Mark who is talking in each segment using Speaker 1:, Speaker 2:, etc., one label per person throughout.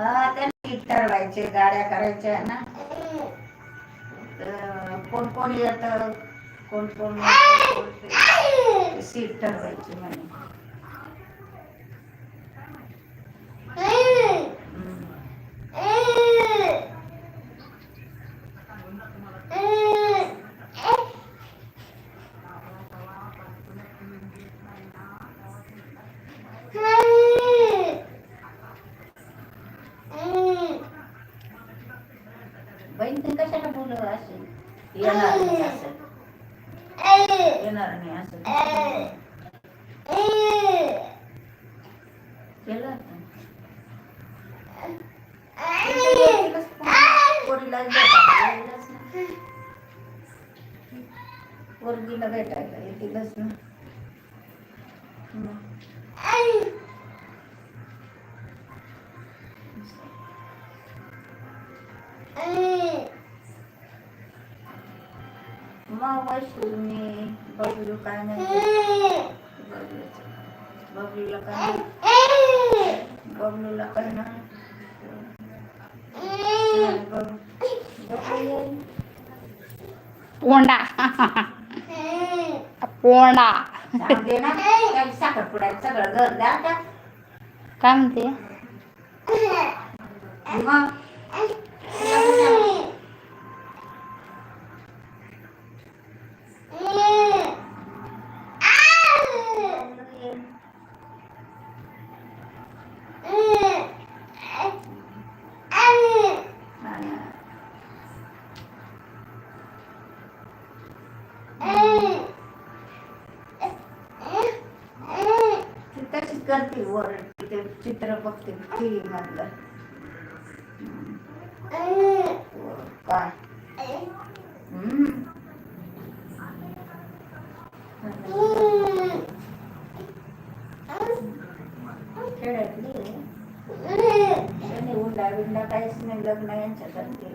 Speaker 1: हा त्या नीट ठरवायचे गाड्या करायच्या ना. कोण कोण येत कोण कोण सीट ठरवायची म्हणे हम्म. बहीण ते कशाला बोलव असेल येणार नाही असं येणार नाही असं केलं होतं. पोरीला भेटायला येईलच ना. पोरगीला भेटायला येतीलच ना मग. मग वैष्णवी बबलू काय नाही बबलूला काय नाही बबलूला काय नाही बबलू येईल.
Speaker 2: पोंडा. पोंडा. काय म्हणते?
Speaker 1: मग ती तशीच करते वर ते चित्र बघते टीव्ही मधलं काय? बिंडा काहीच नाही लग्न यांच्यासारखे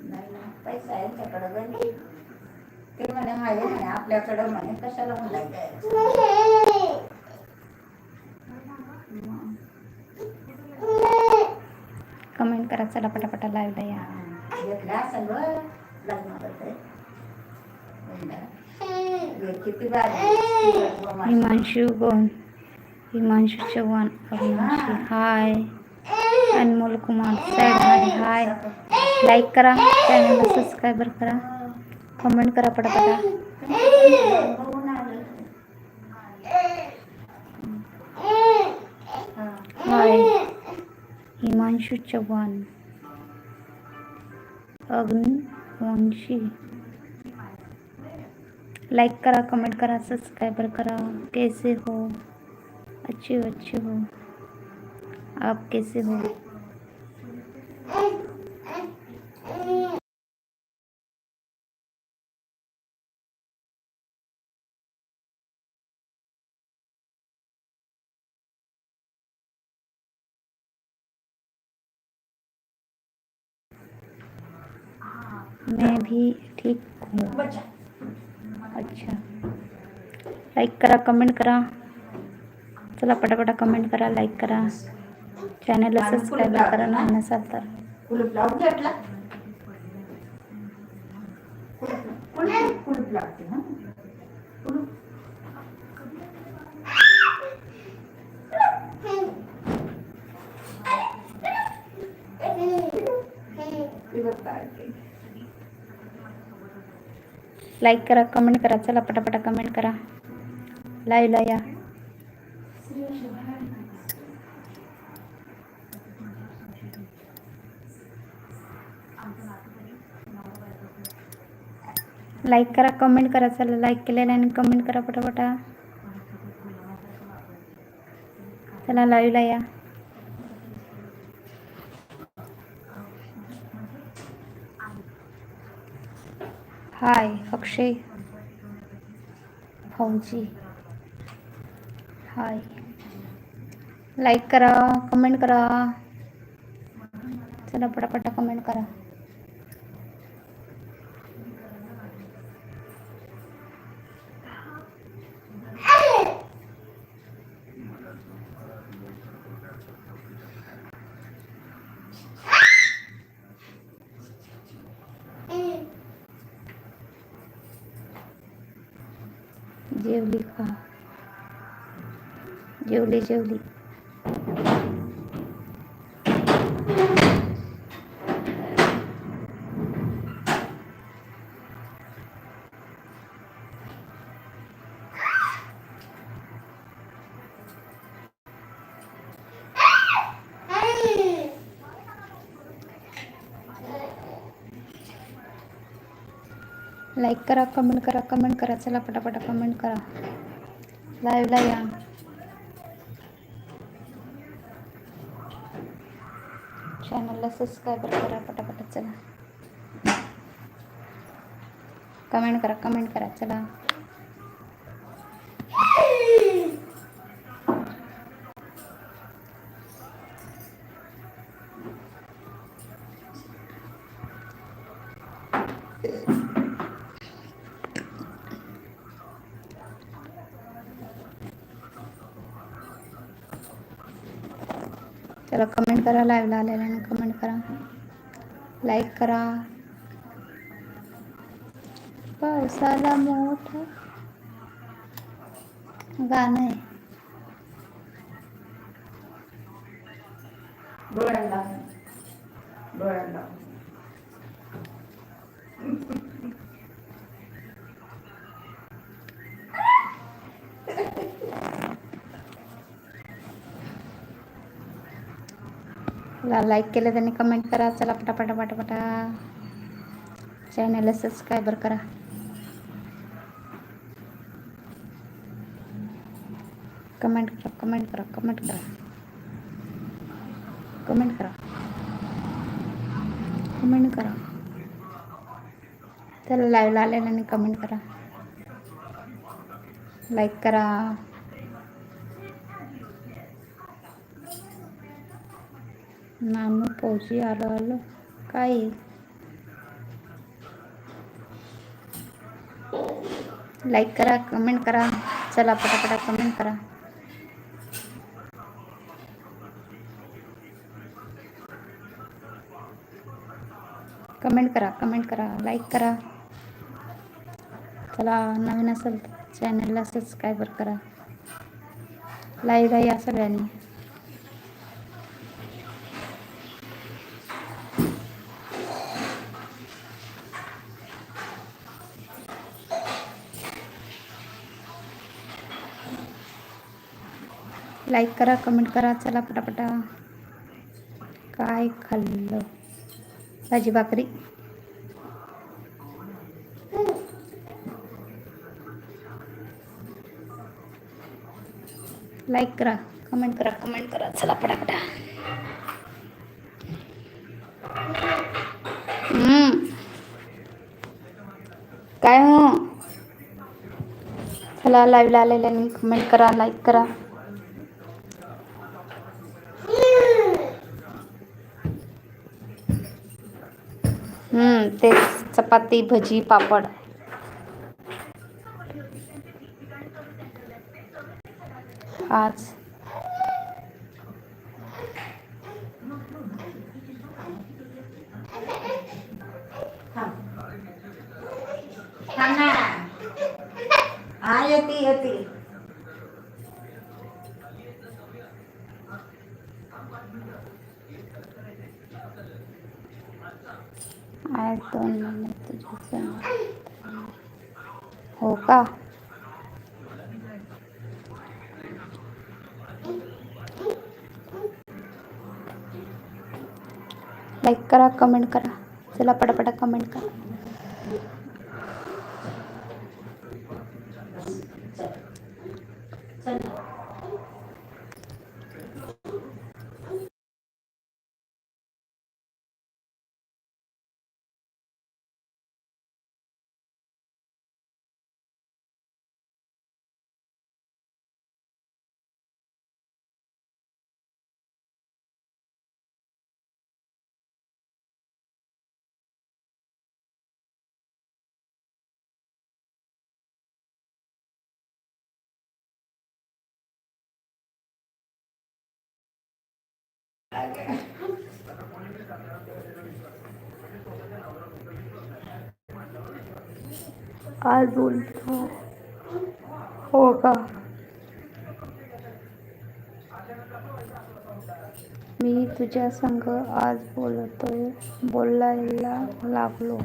Speaker 1: नाही ना पैसा यांच्याकडे गंजी ते म्हणे आहे म्हणे आपल्याकडं म्हणे कशाला हुंडा द्यायचा मग.
Speaker 2: कमेंट करा चला पटापटा लाईव्हला या. हिमांशू गोन हिमांशू चव्हाण अविनाशी hi Anmol Kumar sad hi hi like करा चॅनलला सबस्क्रायबर करा. कमेंट करा पटापटा. हिमांशू चौहान। अग्निवंशी लाइक करा कमेंट करा सब्सक्राइबर करा। कैसे हो? अच्छे हो अच्छे हो। आप कैसे हो? मैं भी ठीक हूँ। अच्छा। लाईक करा कमेंट करा। चला पटापटा कमेंट करा लाईक करा। चॅनलला सबस्क्राईब करा ना नसाल तर
Speaker 1: कुलूप
Speaker 2: लाईक करा कमेंट करा चला पटापटा कमेंट करा. लाईव्हला या लाईक करा कमेंट करा चला लाईक केलेलं आणि कमेंट करा पटापटा. चला लाईव्हला या हाय अक्षय. फौजी. हाय. लाईक करा कमेंट करा. चला पटापटा कमेंट करा. जेवली का? जेवली जेवली. लाईक करा कमेंट करा कमेंट करा. चला पटापटा कमेंट करा. लाईव्हला या. चॅनलला सबस्क्राईब करा पटापटा चला. कमेंट करा कमेंट करा. चला. चला कमेंट करा लाईव्हला आलेल्याने कमेंट करा. लाईक करा. पावसाला मोठा गाणं आहे. लाईक केलं त्यांनी कमेंट करा. चला पटापटा पटापटा. चॅनलला सबस्क्रायबर करा. कमेंट करा कमेंट करा कमेंट करा. कमेंट करा. कमेंट करा. त्याला लाईव्हला आलेल्याने कमेंट करा. लाईक करा. नानू फौजी आलो आलो काय लाईक करा कमेंट करा. चला पटापटा कमेंट करा. कमेंट करा कमेंट करा. लाईक करा. चला नवीन असेल चॅनलला सबस्क्राईबर करा. लाईव्हला या सगळ्यांनी. लाईक करा कमेंट करा चला पटापटा. काय खाल्लं? भाजी भाकरी. लाईक करा कमेंट करा कमेंट करा चला पटापटा. हम्म. काय हो? चला लाईव्हला आलेल्यानी कमेंट करा लाईक करा. हम्म तेच चपाती भजी पापड. आज
Speaker 1: थांब ना हा येते येते
Speaker 2: आज दोन महिने तुझे जन्म. हो का लाईक करा कमेंट करा. चला पटापटा कमेंट करा.
Speaker 1: चल
Speaker 2: आज बोलतो हो। का मी तुझ्या संग आज बोलतोय बोलायला लागलो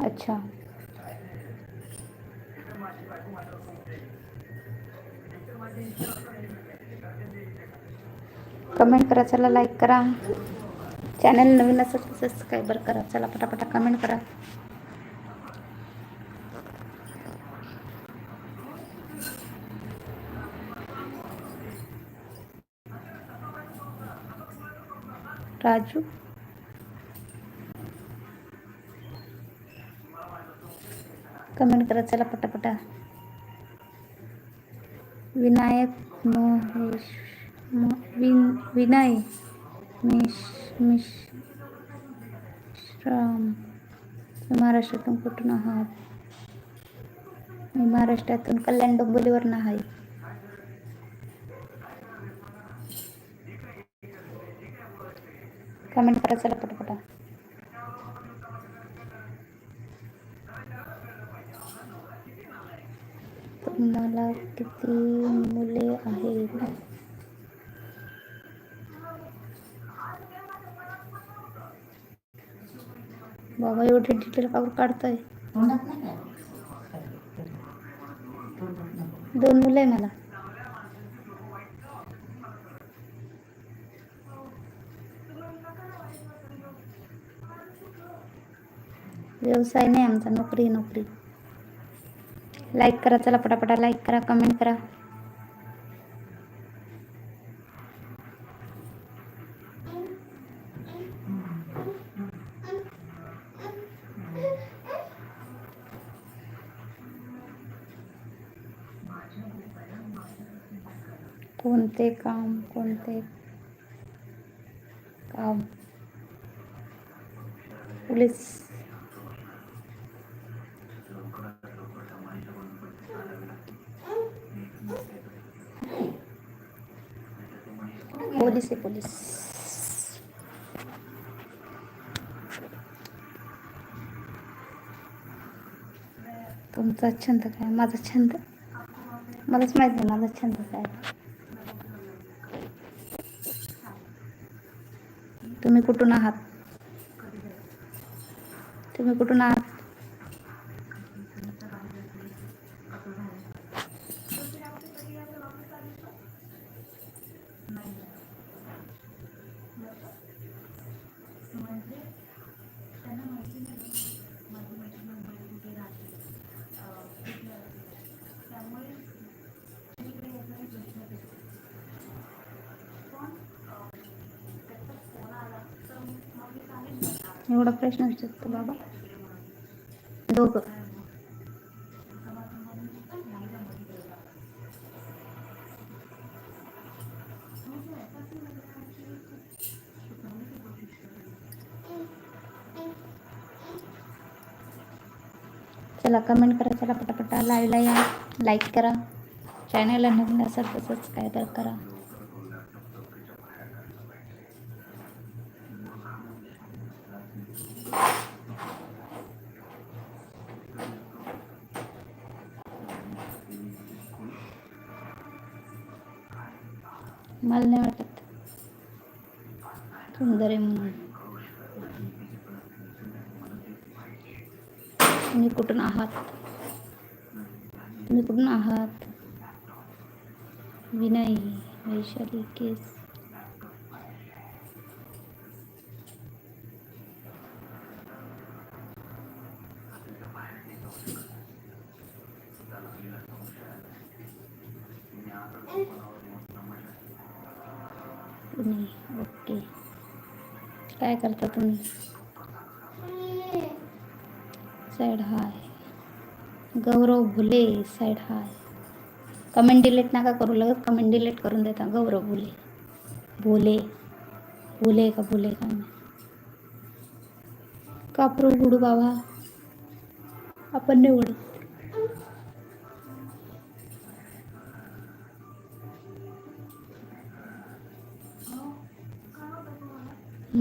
Speaker 2: अच्छा। कमेंट करा चला लाईक करा. चॅनल नवीन असेल तर सबस्क्राईबर करा. चला पटापटा कमेंट करा. राजू? कमेंट करा चला पटापटा. विनायक महेश विन विनय मिश मिश्राम महाराष्ट्रातून कुठून आहात? मी महाराष्ट्रातून कल्याण डोंबोलीवरून आहे. कमेंट करा चला पटपटा. तुम्हाला किती मुले आहेत? बाबा एवढे डिटेल कावर काढतोय. दोन मुलं आहे मला. व्यवसाय नाही आमचा नोकरी आहे, नोकरी. लाईक करा चला पटापटा लाईक करा कमेंट करा. कोणते काम कोणते काम? पोलीस पोलीस आहे पोलीस तुमचा छंद काय? माझा छंद? मलाच माहिती नाही माझा छंद काय? तुम्ही कुठून आहात? तुम्ही कुठून आहात? थोडा प्रश्न विचारतो बाबा. दोघं. चला कमेंट करा चला पटापटा. लाईव्हला या. लाईक करा. चॅनलला नवीन असेल तर करा. मला नाही वाटत? सुंदर आहे म्हणून तुम्ही कुठून आहात? तुम्ही कुठून आहात? विनय वैशाली केस. काय करता तुम्ही side hi Gaurav Bhule side hi comment delete नका करू लगेच कमेंट डिलीट करून देता, गौरव भुले. भोले. भुले का भुले का कापरू गुडू बाबा? आपण नाही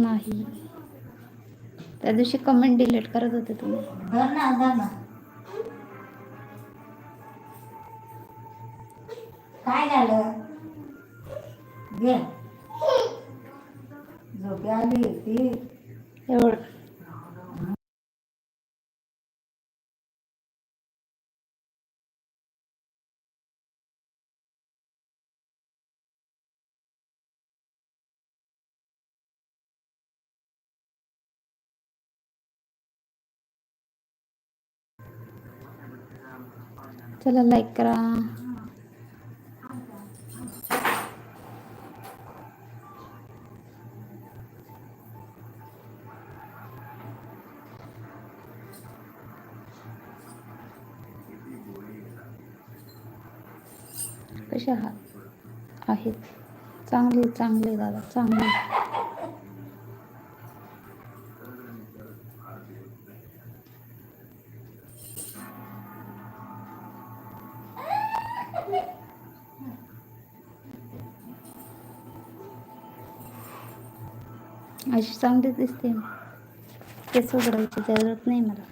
Speaker 2: नाही. त्या दिवशी कमेंट डिलीट करत होते तुम्ही.
Speaker 1: हो
Speaker 2: हो चला लाईक करा. कसे आहात? आहेत. चांगले चांगले दादा चांगले. अशी चांगली दिसते. केस उघडायची ज़रूरत नाही मला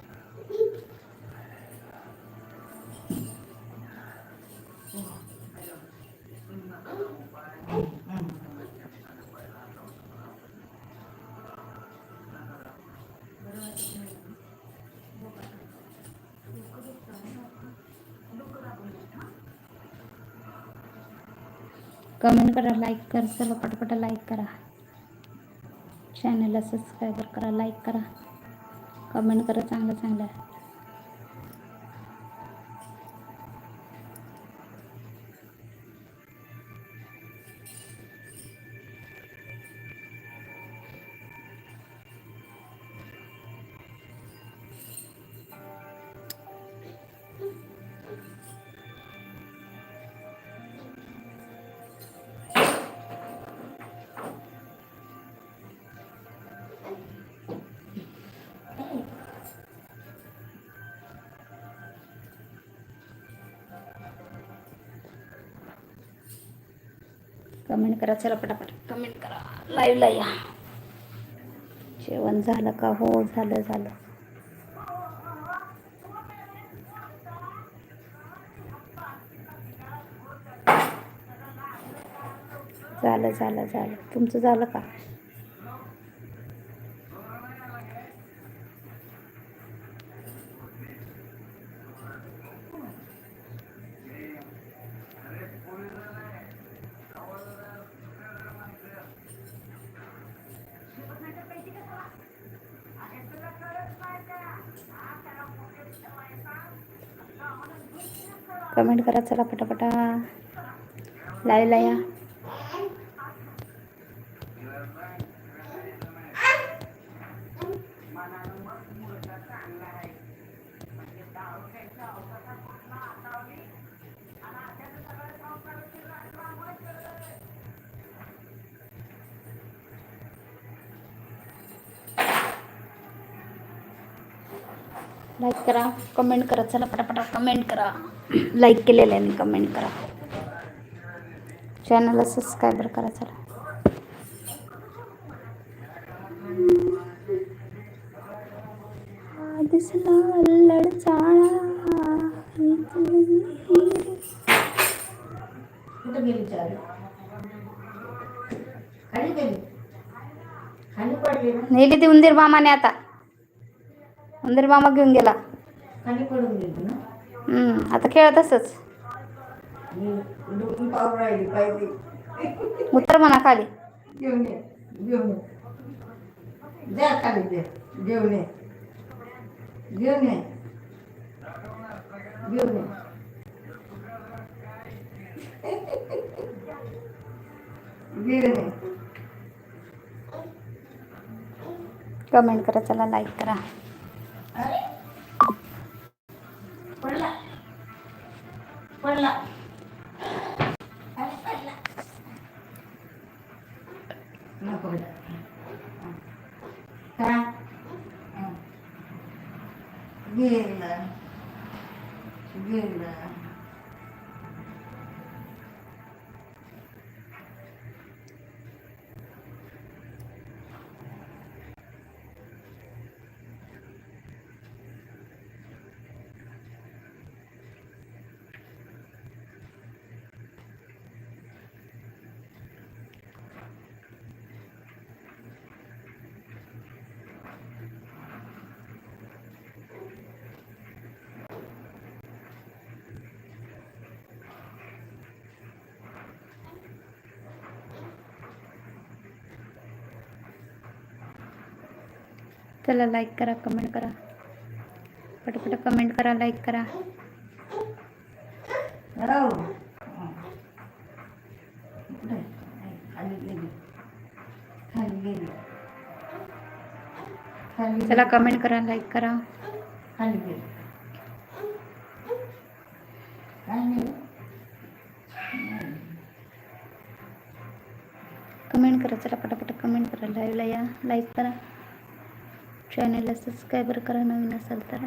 Speaker 2: कमेंट करा, लाईक कर सर्व पटापटा लाईक करा चॅनलला सबस्क्राईबर करा लाईक करा. कमेंट करा चांगलं चांगलं. कमेंट करा चला पटापट. कमेंट करा. लाईव्हला या. जेवण झालं का? हो झालं झालं. झालं झालं झालं. तुमचं झालं का? कमेंट करा चला पटापटा. लाईव्हला या लाईक करा कमेंट करा चला पटापटा कमेंट करा. लाईक केलेलं आहे मी कमेंट करा. चॅनलला सबस्क्राईबर करा चला नेली ती उंदीर मामाने आता. उंदीर मामा घेऊन गेला.
Speaker 1: खाली पडून गेली ना?
Speaker 2: आता खेळत असच. उत्तर म्हणा खाली. कमेंट करा चला लाईक करा.
Speaker 1: अरे पडला पडला अरे पडला नको बेटा काय हं. गेलं गेलं
Speaker 2: चला लाईक करा कमेंट करा. पटापट कमेंट करा लाईक करा. चला. कमेंट करा लाईक करा. कमेंट करा चला पटापट कमेंट करा. लाईव्हला या. लाईक करा. चॅनलला सबस्क्राईबर करा नवीन असाल तर.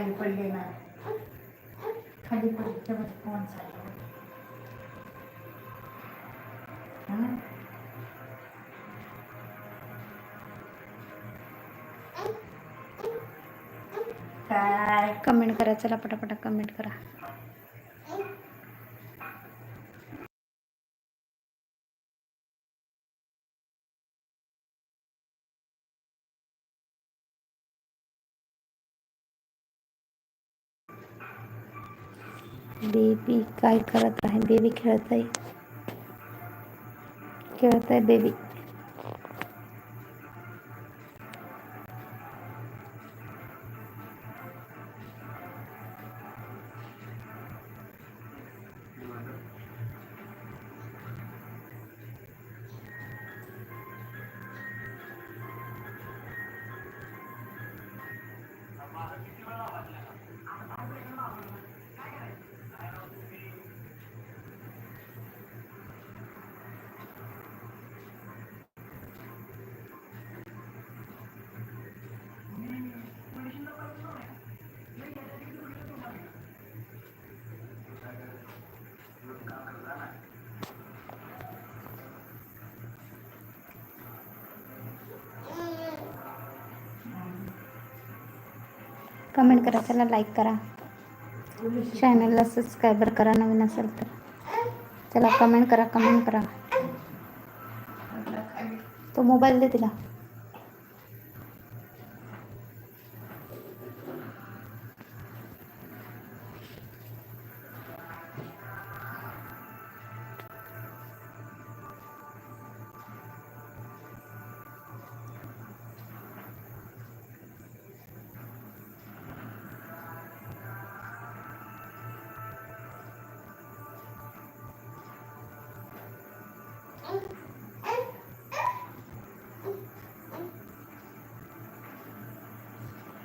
Speaker 1: खाली पडले ना. खाली पडले तेव्हा फोन चालू हं? काय?
Speaker 2: कमेंट करा चला पटापटा कमेंट करा. बेबी काय करत आहे? बेबी खेळत आहे. खेळत आहे बेबी. कमेंट करा चला लाईक करा. चॅनलला सबस्क्रायबर करा नवीन असेल तर. चला कमेंट करा कमेंट करा. तो मोबाईल दे तिला.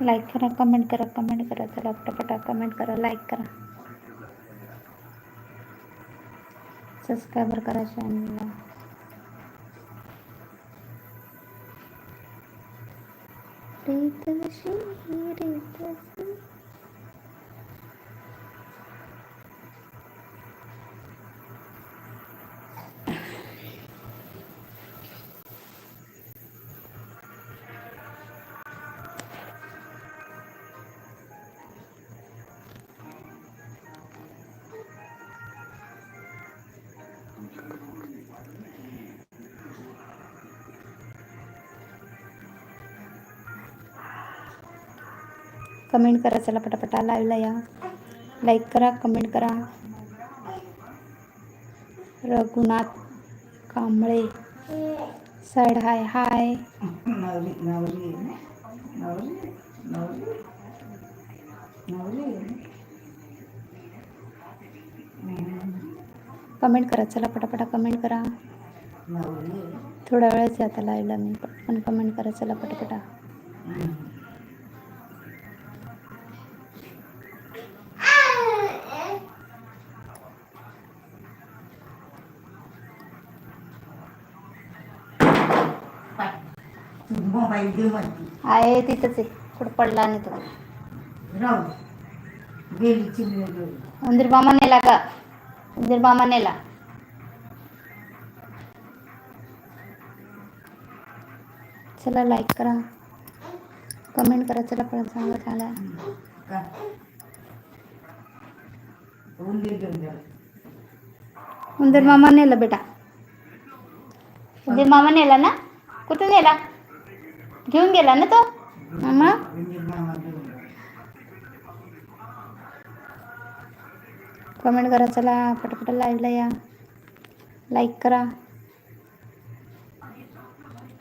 Speaker 2: लाईक करा कमेंट करा कमेंट करा. चला पटापटा कमेंट करा लाईक करा. सबस्क्रायबर करा चॅनलला रीत कमेंट करा चला पटापटा लाईव्हला या. लाईक करा कमेंट करा. Raghunath Kamble. Side hi hi
Speaker 1: नवरी नवरी नवरी नवरी नवरी
Speaker 2: कमेंट करा. चला पटापटा कमेंट करा. थोड्या वेळच आता लायला मी. पटकन कमेंट करा. चला पटापटा. आहे तिथंच आहे. कुठं पडला नाही तो.
Speaker 1: मंदिर गेली
Speaker 2: मामा नाही लागा मामा नेला. चला लाईक करा. कमेंट करा. चला पण चांगला झाला.
Speaker 1: उंदीर
Speaker 2: मामा नेला बेटा. उंदीर मामा नेला ना कुठे नेला? घेऊन गेला ना तो? मामा? कमेंट करा चला पटापट लाईव्हला या. लाईक करा.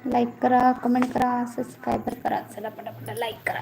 Speaker 2: लाईक करा कमेंट करा सबस्क्राईबर करा चला पटापट लाईक करा.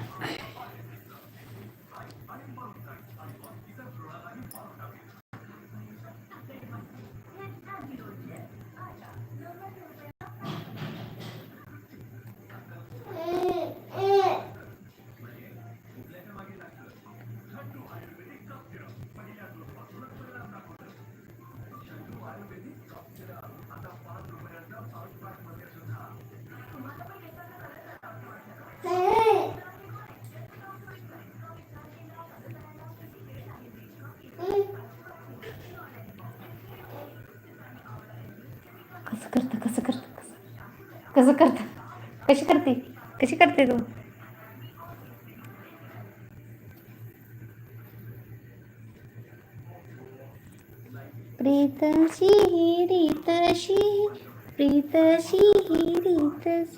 Speaker 2: कसं करता? कशी करते? कशी करते तू? प्रीतशी रीतशी प्रीतशी रीतशी.